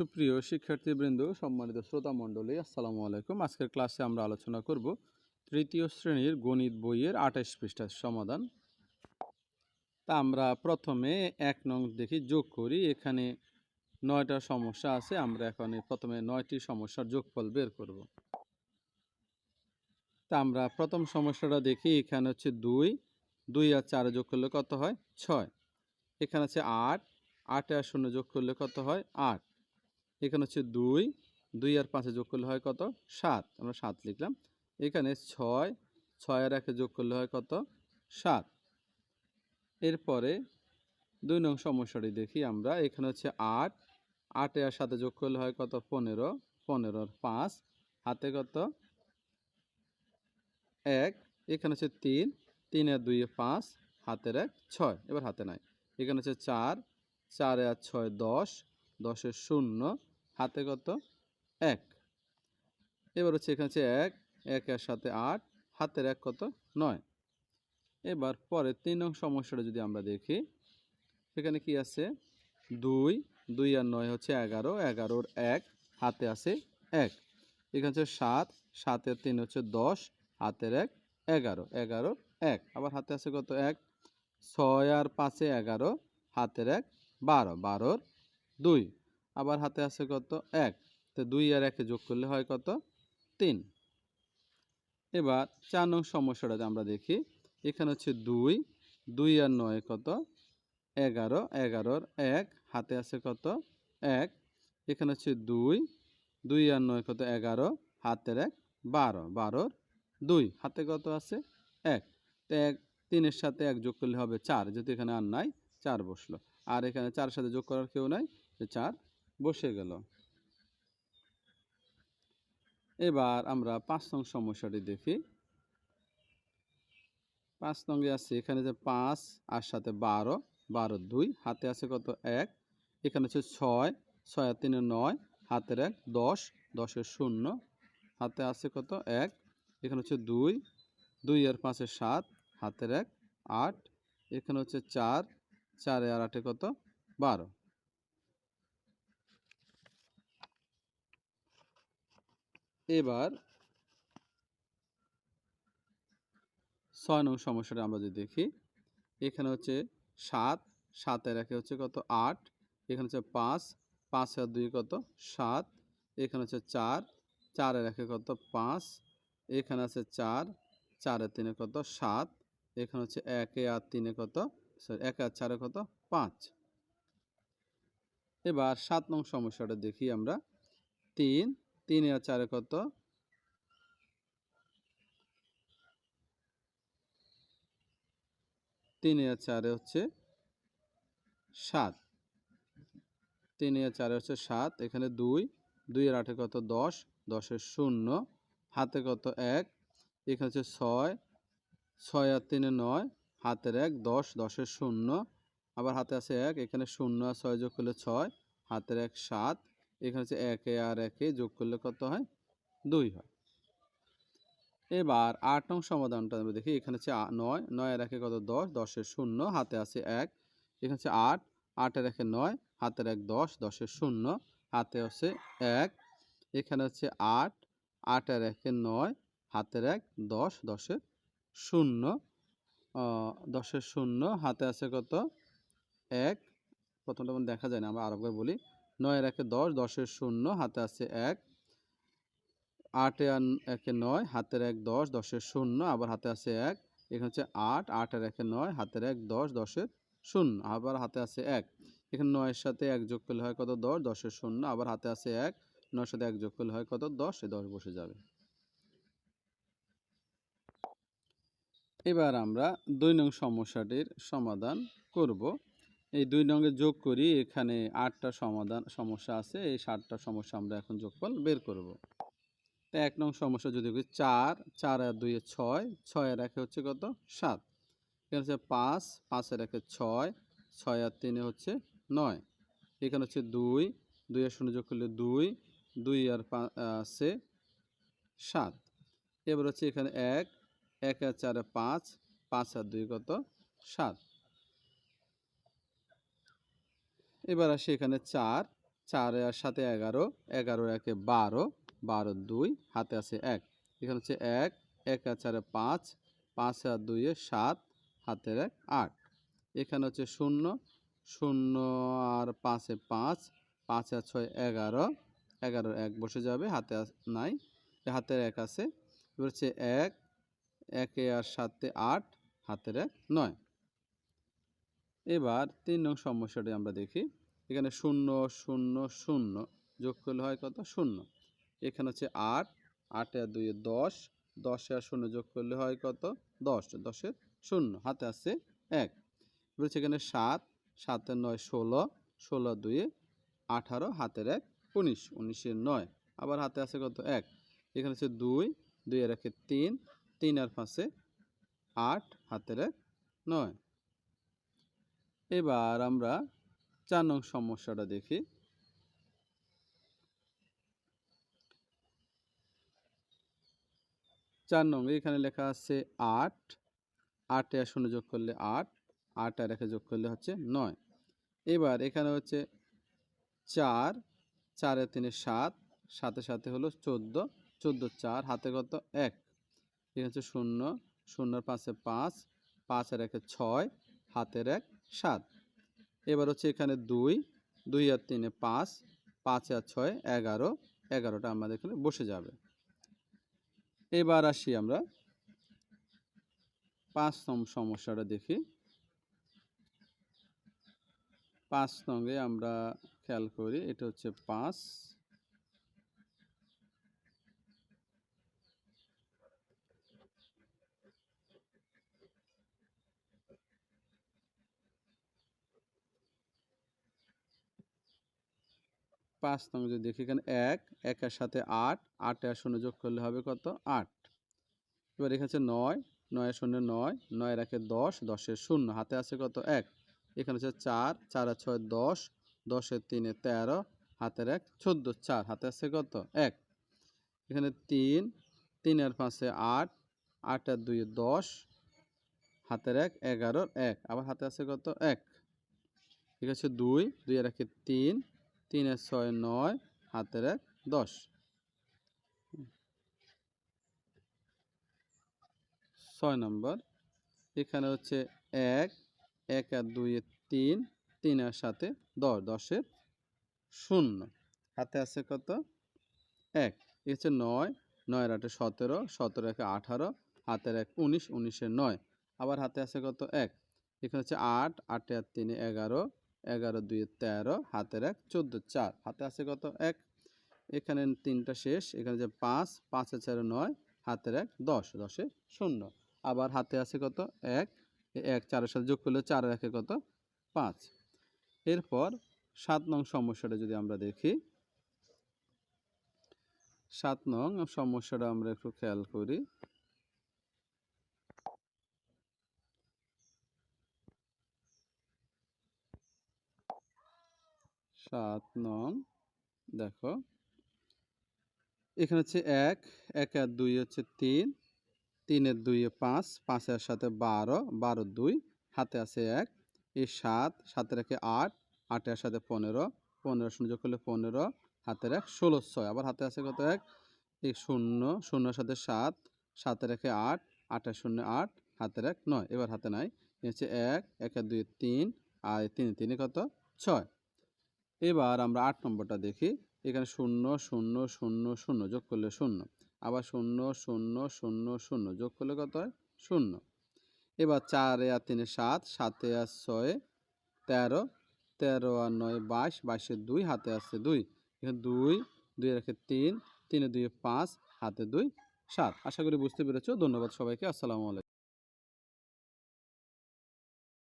সুপ্রিয় শিক্ষার্থীবৃন্দ, সম্মানিত শ্রোতা মণ্ডলী, আসসালামু আলাইকুম। আজকের ক্লাসে আমরা আলোচনা করব তৃতীয় শ্রেণির গণিত বইয়ের আঠাশ পৃষ্ঠার সমাধান। তা আমরা প্রথমে এক নং দেখি, যোগ করি। এখানে নয়টা সমস্যা আছে, আমরা এখানে প্রথমে নয়টি সমস্যার যোগফল বের করব। তা আমরা প্রথম সমস্যাটা দেখি, এখানে হচ্ছে দুই দুই আর চার যোগ করলে কত হয়? ছয়। এখানে আছে আট, আটে আর শূন্য যোগ করলে কত হয়? আট। এখানে হচ্ছে দুই দুই আর পাঁচে যোগ করলে হয় কত? সাত। আমরা সাত লিখলাম। এখানে ছয় ছয় আর একে যোগ করলে হয় কত? সাত। এরপরে দুই নং সমস্যাটি দেখি আমরা। এখানে হচ্ছে আট। আটে আর সাথে যোগ করলে হয় কত? পনেরো। পনেরোর পাঁচ। হাতে কত? এক। এখানে হচ্ছে তিন। তিন আর দুই পাঁচ। হাতের এক, ছয়। এবার হাতে নাই। এখানে হচ্ছে চার। চারে আর ছয়, দশ। দশের শূন্য। হাতে কত? এক। এবার হচ্ছে এখানে হচ্ছে এক একের সাথে আট, হাতের এক কত? নয়। এবার পরে তিন নং সমস্যাটা যদি আমরা দেখি সেখানে কি আছে? দুই দুই আর নয় হচ্ছে এগারো, এগারোর এক, হাতে আছে এক। এখানে হচ্ছে সাত, সাতের তিন হচ্ছে দশ, হাতের এক, এগারো এগারো এক। আবার হাতে আছে কত? এক। ছয় আর পাঁচে এগারো, হাতের এক, বারো, বারোর দুই। আবার হাতে আছে কত? এক। তো দুই আর একে যোগ করলে হয় কত? তিন। এবার চার নং সমস্যাটা আমরা দেখি, এখানে হচ্ছে দুই। দুই আর নয় কত? এগারো। এগারোর এক। হাতে আছে কত? এক। এখানে হচ্ছে দুই। দুই আর নয় কত? এগারো। হাতের এক বারো। বারোর দুই। হাতে কত আছে? এক। তো এক, তিনের সাথে এক যোগ করলে হবে চার। যেহেতু এখানে আর নাই, চার বসল। আর এখানে চার সাথে যোগ করার কেউ নাই চার বসে গেল। এবার আমরা পাঁচ নং সমস্যাটি দেখি। পাঁচ নঙ্গে আছে, এখানে যে পাঁচ আর সাথে বারো বারো দুই, হাতে আছে কত এক, এখানে হচ্ছে ছয় ছয় আর তিনে নয়, হাতের এক দশ, দশের শূন্য, হাতে আছে কত এক, এখানে হচ্ছে দুই দুই আর পাঁচে সাত, হাতের এক আট, এখানে হচ্ছে চার, চারে আর আটে কত বারো। এবার ছয় নং সমস্যাটা আমরা যদি দেখি, এখানে হচ্ছে সাত সাতের একে হচ্ছে কত? আট, এখানে হচ্ছে পাঁচ পাঁচ আর দুই কত? সাত, এখানে হচ্ছে চার চারের একে কত? পাঁচ, এখানে আছে চার চারের তিনে কত? সাত, এখানে হচ্ছে একে আর তিনে কত? সরি এক আর চারে কত? পাঁচ। এবার সাত নং সমস্যাটা দেখি আমরা। তিন তিন আর চারে কত? তিন আর চারে হচ্ছে সাত। তিন আর চারে হচ্ছে সাত, এখানে দুই। দুই আর আটে কত? দশ। দশের শূন্য। হাতে কত? এক। এখানে হচ্ছে ছয়। ছয় আর তিনে নয়। হাতের এক, দশ। দশের শূন্য। আবার হাতে আছে এক, এখানে শূন্য আর ছয় যোগ করলে ছয়। হাতের এক, সাত। এখানে হচ্ছে একে আর একে যোগ করলে কত হয়? দুই হয়। এবার আট নং সমাধানটা আমরা দেখি, এখানে হচ্ছে নয় নয় একে কত? দশ দশের শূন্য, হাতে আছে এক। এখানে হচ্ছে আট আটের একে নয়, হাতের এক দশ দশের শূন্য, হাতে আছে এক। এখানে হচ্ছে আট আটের একে নয়, হাতের এক, দশ দশের শূন্য। দশের শূন্য, হাতে আছে কত? এক। প্রথমটা দেখা যায় না, আমরা আরেকবার বলি। নয়ের একে দশ, দশের শূন্য, হাতে আছে এক। আটে একে নয়, হাতের এক দশ, দশের শূন্য, আবার হাতে আছে এক। এখানে হচ্ছে আট আটের একে নয়, হাতের এক দশ, দশের শূন্য, আবার হাতে আছে এক। এখানে নয়ের সাথে এক যোগ করলে হয় কত? দশ, দশের শূন্য, আবার হাতে আছে এক। নয়ের সাথে এক যোগ করলে হয় কত? দশ, এই দশ বসে যাবে। এবার আমরা দুই নং সমস্যাটির সমাধান করব। এই দুই নঙ্গে যোগ করি, এখানে আটটা সমাধান, সমস্যা আছে, এই সাতটা সমস্যা আমরা এখন যোগফল বের করব। তো এক নং সমস্যা যদি করি, চার চার আর দুইয়ে ছয় ছয় আর একে হচ্ছে কত? সাত। এখানে হচ্ছে পাঁচ পাঁচের একে ছয় ছয় আর তিনে হচ্ছে নয়। এখানে হচ্ছে দুই দুই আর শূন্য যোগ করলে দুই দুই আর আছে সাত। এবার হচ্ছে এখানে এক এক আর চারে পাঁচ পাঁচ আর দুই কত? সাত। এবার আসি এখানে চার। চার আর সাথে এগারো। এগারো একে বারো। বারো দুই, হাতে আছে এক। এখানে হচ্ছে এক এক আর চারে পাঁচ পাঁচ আর দুইয়ে সাত, হাতের এক আট। এখানে হচ্ছে শূন্য। শূন্য আর পাঁচে পাঁচ পাঁচ আর ছয় এগারো। এগারো এক বসে যাবে, হাতে নাই। হাতের এক আছে। এবার হচ্ছে এক, একে আর সাতে আট, হাতের এক নয়। এবার তিন নং সমস্যাটি আমরা দেখি। এখানে শূন্য শূন্য শূন্য যোগ করলে হয় কত? শূন্য। এখানে হচ্ছে আট, আটে আর দুইয়ে দশ, দশে আর শূন্য যোগ করলে হয় কত? দশ। দশের শূন্য, হাতে আছে এক। বলছে এখানে সাত সাতের নয় ষোলো ষোলো দুইয়ে আঠারো, হাতের এক উনিশ, উনিশের নয়। আবার হাতে আছে কত? এক। এখানে হচ্ছে দুই দুই আর একে তিন তিন আর পাঁচে আট, হাতের এক নয়। এবার আমরা চার নং সমস্যাটা দেখি। চার নং এখানে লেখা আছে আট। আটে শূন্য যোগ করলে আট। আট আর যোগ করলে হচ্ছে নয়। এবার এখানে হচ্ছে চার, চারে তিনে সাত সাথে সাথে হলো চোদ্দ। চোদ্দ চার, হাতে কত? এক। এখানে হচ্ছে শূন্য। শূন্যর পাঁচে পাঁচ পাঁচ আর একে ছয়, হাতের এক সাত। এবার হচ্ছে এখানে দুই দুই আর তিনে পাঁচ পাঁচ আর ছয় এগারো, এগারোটা আমাদের এখানে বসে যাবে। এবার আসি আমরা পাঁচ নং সমস্যাটা দেখি। পাঁচ নঙ্গে আমরা খেয়াল করি, এটা হচ্ছে পাঁচ পাঁচ নং যদি দেখি এখানে এক, একের সাথে আট আটে আর শূন্য যোগ করলে হবে কত? আট। এবার এখানে হচ্ছে নয় নয় শূন্য নয় নয় রাখে দশ, দশের শূন্য। হাতে আছে কত? এক। এখানে হচ্ছে চার চার আর ছয় দশ, দশের তিনে তেরো, হাতের এক চোদ্দ, চার। হাতে আছে কত? এক। এখানে তিন তিন আর পাঁচে আট আট আর দুই দশ, হাতের এক এগারোর এক। আবার হাতে আছে কত? এক। ঠিক আছে দুই দুই আর তিন তিনের ছয় নয়, হাতের এক, দশ। ছয় নম্বর, এখানে হচ্ছে এক এক আর দুই তিন তিন আর সাথে দশ, দশের শূন্য। হাতে আছে কত? এক। এ হচ্ছে নয় নয়ের আটে সতেরো সতেরো একে আঠারো, হাতের এক উনিশ উনিশের নয়। আবার হাতে আছে কত? এক। এখানে হচ্ছে আট, আটে আর তিনে এগারো এগারো, দুই, তেরো, হাতের এক, চোদ্দ, চার। হাতে আছে কত? এক। এখানে তিনটা শেষ, এখানে যে পাঁচ, পাঁচে চারে নয়, হাতের এক, দশ, দশে শূন্য। আবার হাতে আছে কত? এক। এক চারের সাথে যোগ করলে চার একে কত? পাঁচ। এরপর সাত নং সমস্যাটা যদি আমরা দেখি, সাত নং সমস্যাটা আমরা একটু খেয়াল করি। সাত নং, দেখো। এখানে হচ্ছে এক এক আর দুই হচ্ছে তিন, তিনের দুইয়ে পাঁচ, পাঁচের সাথে বারো বারো দুই, হাতে আছে এক, এই সাত, সাতের একে আট, আটের সাথে পনেরো পনেরো শূন্য করলে পনেরো, হাতের এক ষোলো ছয়, আবার হাতে আছে কত এক? এই শূন্য, শূন্যর সাথে সাত, সাতের একে আট, আটের শূন্য আট, হাতের এক নয়, এবার হাতে নাই হচ্ছে এক একের দুই তিন, আর তিন তিনে কত? ছয়। এবার আমরা আট নম্বরটা দেখি। এখানে শূন্য শূন্য শূন্য শূন্য যোগ করলে শূন্য। আবার শূন্য শূন্য শূন্য শূন্য যোগ করলে কত হয়? শূন্য। এবার চারে আর তিনে সাত, সাতে আর ছয়ে, তেরো। তেরো আর নয় বাইশ, বাইশে দুই, হাতে আসছে দুই। এখানে দুই দুই রেখে তিন, তিনে দুই পাঁচ, হাতে দুই, সাত। আশা করি বুঝতে পেরেছ। ধন্যবাদ সবাইকে। আসসালামু আলাইকুম।